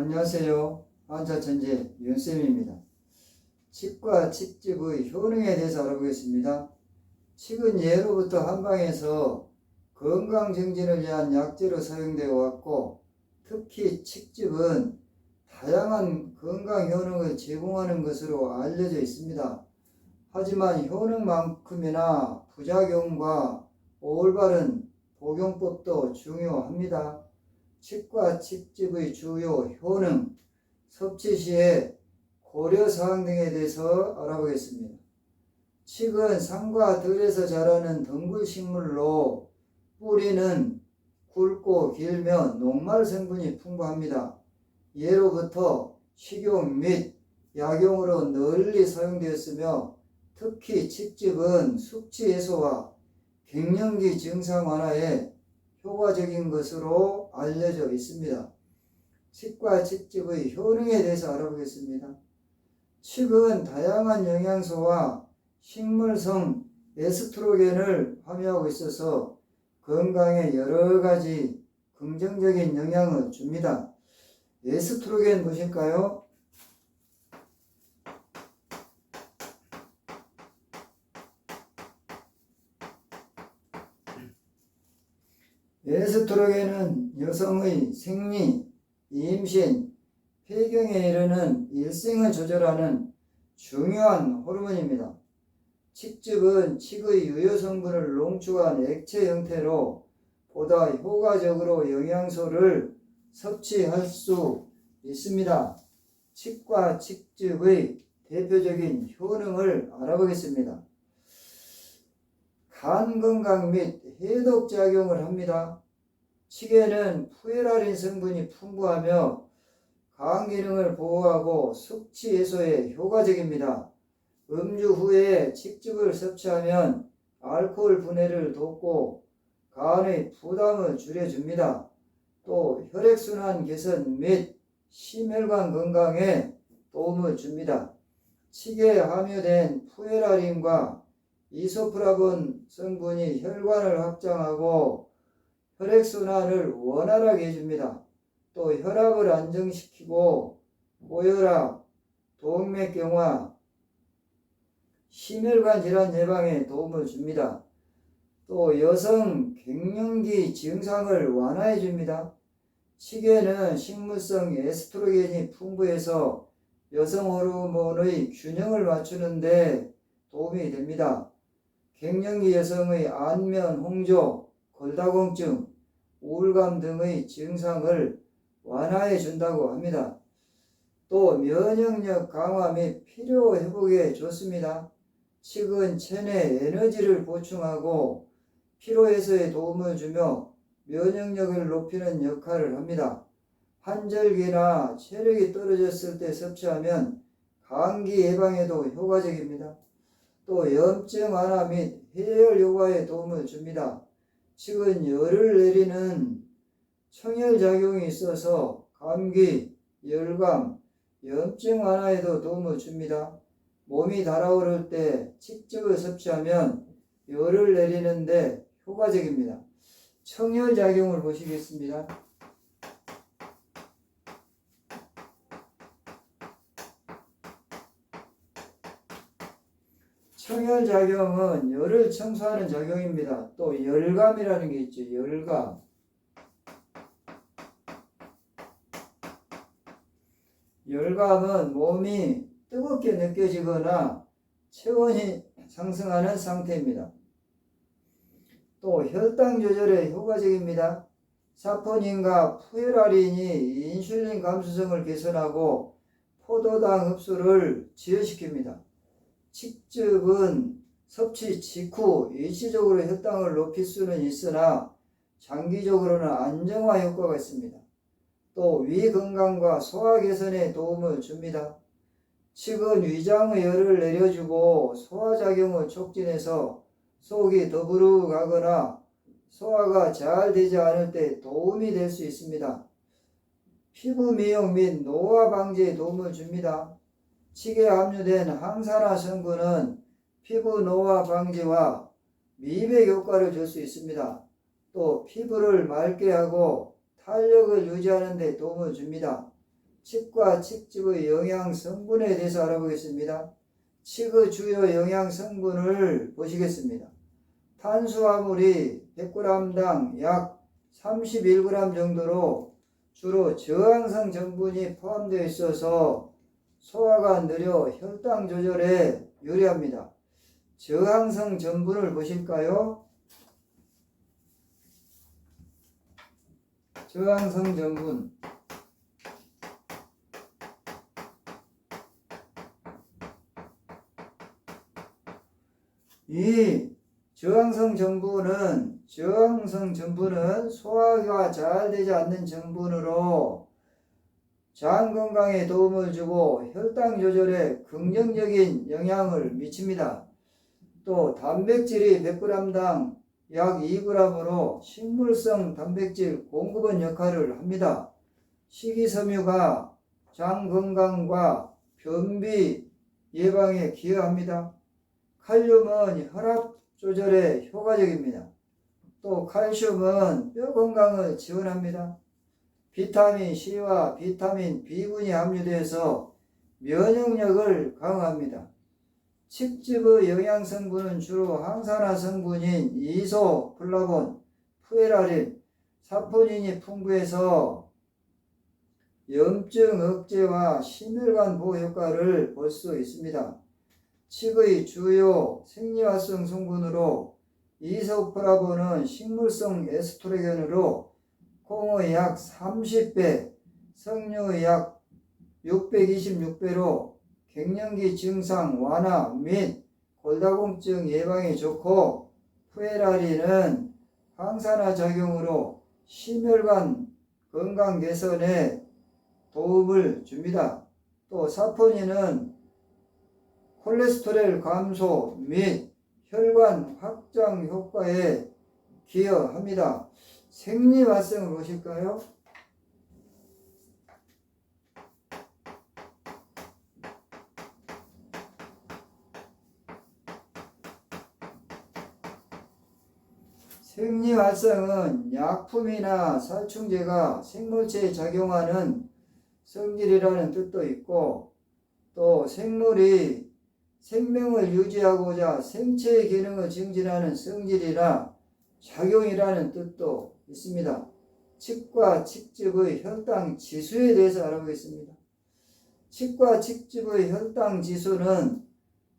안녕하세요. 한자천재 윤쌤입니다. 칡과 칡즙의 효능에 대해서 알아보겠습니다. 칡은 예로부터 한방에서 건강 정진을 위한 약재로 사용되어 왔고 특히 칡즙은 다양한 건강 효능을 제공하는 것으로 알려져 있습니다. 하지만 효능만큼이나 부작용과 올바른 복용법도 중요합니다. 칡과 칡즙의 주요 효능, 섭취 시에 고려 사항 등에 대해서 알아보겠습니다. 칡은 산과 들에서 자라는 덩굴 식물로 뿌리는 굵고 길며 녹말 성분이 풍부합니다. 예로부터 식용 및 약용으로 널리 사용되었으며 특히 칡즙은 숙취 해소와 갱년기 증상 완화에 효과적인 것으로 알려져 있습니다. 칡과 칡즙의 효능에 대해서 알아보겠습니다. 칡은 다양한 영양소와 식물성 에스트로겐을 함유하고 있어서 건강에 여러 가지 긍정적인 영향을 줍니다. 에스트로겐 보실까요? 에스트로겐은 여성의 생리, 임신, 폐경에 이르는 일생을 조절하는 중요한 호르몬입니다. 칡즙은 칡의 유효 성분을 농축한 액체 형태로 보다 효과적으로 영양소를 섭취할 수 있습니다. 칡과 칡즙의 대표적인 효능을 알아보겠습니다. 간 건강 및 해독 작용을 합니다. 칡에는 푸에라린 성분이 풍부하며 간 기능을 보호하고 숙취 해소에 효과적입니다. 음주 후에 칡즙을 섭취하면 알코올 분해를 돕고 간의 부담을 줄여줍니다. 또 혈액순환 개선 및 심혈관 건강에 도움을 줍니다. 칡에 함유된 푸에라린과 이소프라본 성분이 혈관을 확장하고 혈액순환을 원활하게 해줍니다. 또 혈압을 안정시키고 고혈압, 동맥경화, 심혈관 질환 예방에 도움을 줍니다. 또 여성 갱년기 증상을 완화해 줍니다. 칡에는 식물성 에스트로겐이 풍부해서 여성 호르몬의 균형을 맞추는데 도움이 됩니다. 갱년기 여성의 안면 홍조, 골다공증, 우울감 등의 증상을 완화해 준다고 합니다. 또 면역력 강화 및 피로 회복에 좋습니다. 칡은 체내 에너지를 보충하고 피로 해소에 도움을 주며 면역력을 높이는 역할을 합니다. 환절기나 체력이 떨어졌을 때 섭취하면 감기 예방에도 효과적입니다. 또 염증 완화 및 해열 요가에 도움을 줍니다. 칡은 열을 내리는 청열 작용이 있어서 감기, 열감, 염증 완화에도 도움을 줍니다. 몸이 달아오를 때 칡즙을 섭취하면 열을 내리는데 효과적입니다. 청열 작용을 보시겠습니다. 청열 작용은 열을 청소하는 작용입니다. 또 열감이라는 게 있죠. 열감. 열감은 몸이 뜨겁게 느껴지거나 체온이 상승하는 상태입니다. 또 혈당 조절에 효과적입니다. 사포닌과 푸에라린이 인슐린 감수성을 개선하고 포도당 흡수를 지연시킵니다. 칡즙은 섭취 직후 일시적으로 혈당을 높일 수는 있으나 장기적으로는 안정화 효과가 있습니다. 또 위 건강과 소화 개선에 도움을 줍니다. 칡은 위장의 열을 내려주고 소화 작용을 촉진해서 속이 더부룩하거나 소화가 잘 되지 않을 때 도움이 될 수 있습니다. 피부 미용 및 노화 방지에 도움을 줍니다. 칡에 함유된 항산화 성분은 피부 노화 방지와 미백 효과를 줄 수 있습니다. 또 피부를 맑게 하고 탄력을 유지하는 데 도움을 줍니다. 칡과 칡즙의 영양 성분에 대해서 알아보겠습니다. 칡의 주요 영양 성분을 보시겠습니다. 탄수화물이 100g당 약 31g 정도로 주로 저항성 전분이 포함되어 있어서 소화가 느려 혈당 조절에 유리합니다. 저항성 전분을 보실까요? 저항성 전분 이 저항성 전분은 저항성 전분은 소화가 잘 되지 않는 전분으로 장 건강에 도움을 주고 혈당 조절에 긍정적인 영향을 미칩니다. 또 단백질이 100g당 약 2g으로 식물성 단백질 공급원 역할을 합니다. 식이섬유가 장 건강과 변비 예방에 기여합니다. 칼륨은 혈압 조절에 효과적입니다. 또 칼슘은 뼈 건강을 지원합니다. 비타민 C와 비타민 B군이 함유돼서 면역력을 강화합니다. 칡즙의 영양 성분은 주로 항산화 성분인 이소, 플라본, 푸에라린, 사포닌이 풍부해서 염증 억제와 심혈관 보호 효과를 볼 수 있습니다. 칡의 주요 생리활성 성분으로 이소플라본은 식물성 에스트로겐으로 콩의 약 30배, 석류의 약 626배로 갱년기 증상 완화 및 골다공증 예방에 좋고 푸에라린은 항산화 작용으로 심혈관 건강 개선에 도움을 줍니다. 또 사포닌은 콜레스테롤 감소 및 혈관 확장 효과에 기여합니다. 생리 활성을 보실까요? 생리 활성은 약품이나 살충제가 생물체에 작용하는 성질이라는 뜻도 있고 또 생물이 생명을 유지하고자 생체의 기능을 증진하는 성질이나 작용이라는 뜻도 있습니다. 칡과 칡즙의 혈당 지수에 대해서 알아보겠습니다. 칡과 칡즙의 혈당 지수는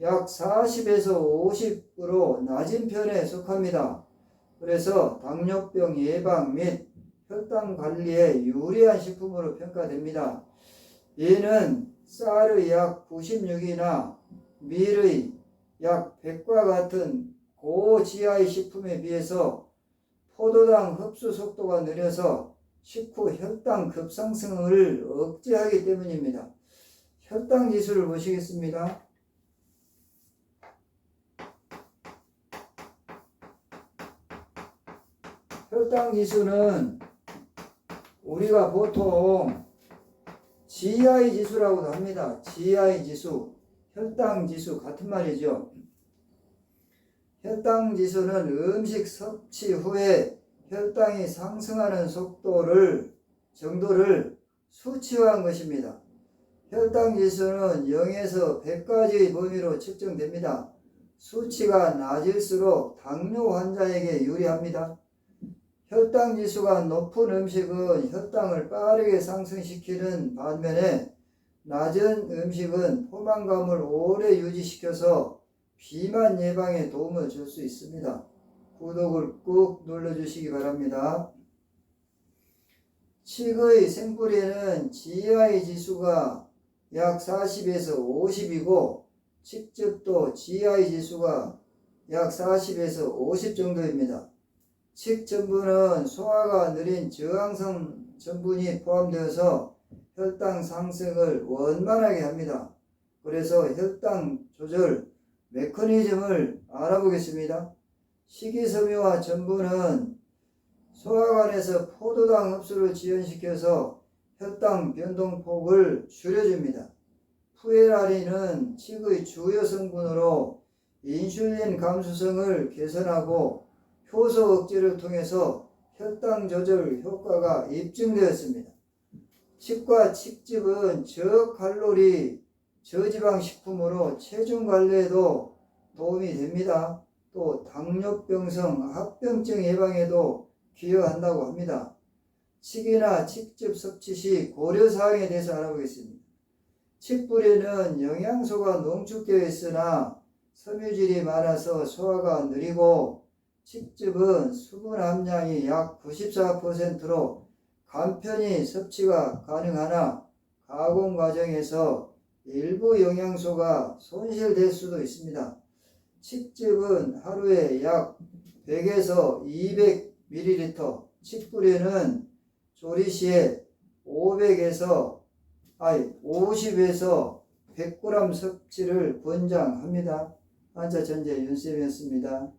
약 40에서 50으로 낮은 편에 속합니다. 그래서 당뇨병 예방 및 혈당 관리에 유리한 식품으로 평가됩니다. 얘는 쌀의 약 96이나 밀의 약 100과 같은 고지하의 식품에 비해서 포도당 흡수 속도가 느려서 식후 혈당 급상승을 억제하기 때문입니다. 혈당 지수를 보시겠습니다. 혈당 지수는 우리가 보통 GI 지수라고도 합니다. GI 지수, 혈당 지수 같은 말이죠. 혈당 지수는 음식 섭취 후에 혈당이 상승하는 속도를 정도를 수치화한 것입니다. 혈당 지수는 0에서 100까지의 범위로 측정됩니다. 수치가 낮을수록 당뇨 환자에게 유리합니다. 혈당 지수가 높은 음식은 혈당을 빠르게 상승시키는 반면에 낮은 음식은 포만감을 오래 유지시켜서 비만 예방에 도움을 줄 수 있습니다. 구독을 꾹 눌러주시기 바랍니다. 칡의 생뿌리에는 GI 지수가 약 40에서 50이고 칡즙도 GI 지수가 약 40에서 50 정도입니다. 칡 전분은 소화가 느린 저항성 전분이 포함되어서 혈당 상승을 원만하게 합니다. 그래서 혈당 조절 메커니즘을 알아보겠습니다. 식이섬유와 전분은 소화관에서 포도당 흡수를 지연시켜서 혈당 변동폭을 줄여줍니다. 푸에라린은 칡의 주요 성분으로 인슐린 감수성을 개선하고 효소 억제를 통해서 혈당 조절 효과가 입증되었습니다. 칡과 칡즙은 저칼로리, 저지방 식품으로 체중 관리에도 도움이 됩니다. 또 당뇨병성 합병증 예방에도 기여한다고 합니다. 칡이나 칡즙 섭취 시 고려 사항에 대해서 알아보겠습니다. 칡뿌리는 영양소가 농축되어 있으나 섬유질이 많아서 소화가 느리고 칡즙은 수분 함량이 약 94%로 간편히 섭취가 가능하나 가공 과정에서 일부 영양소가 손실될 수도 있습니다. 칡즙은 하루에 약 100에서 200ml, 칡뿌리는 조리 시에 500에서 아니 50에서 100g 섭취를 권장합니다. 한자 전제 윤쌤이었습니다.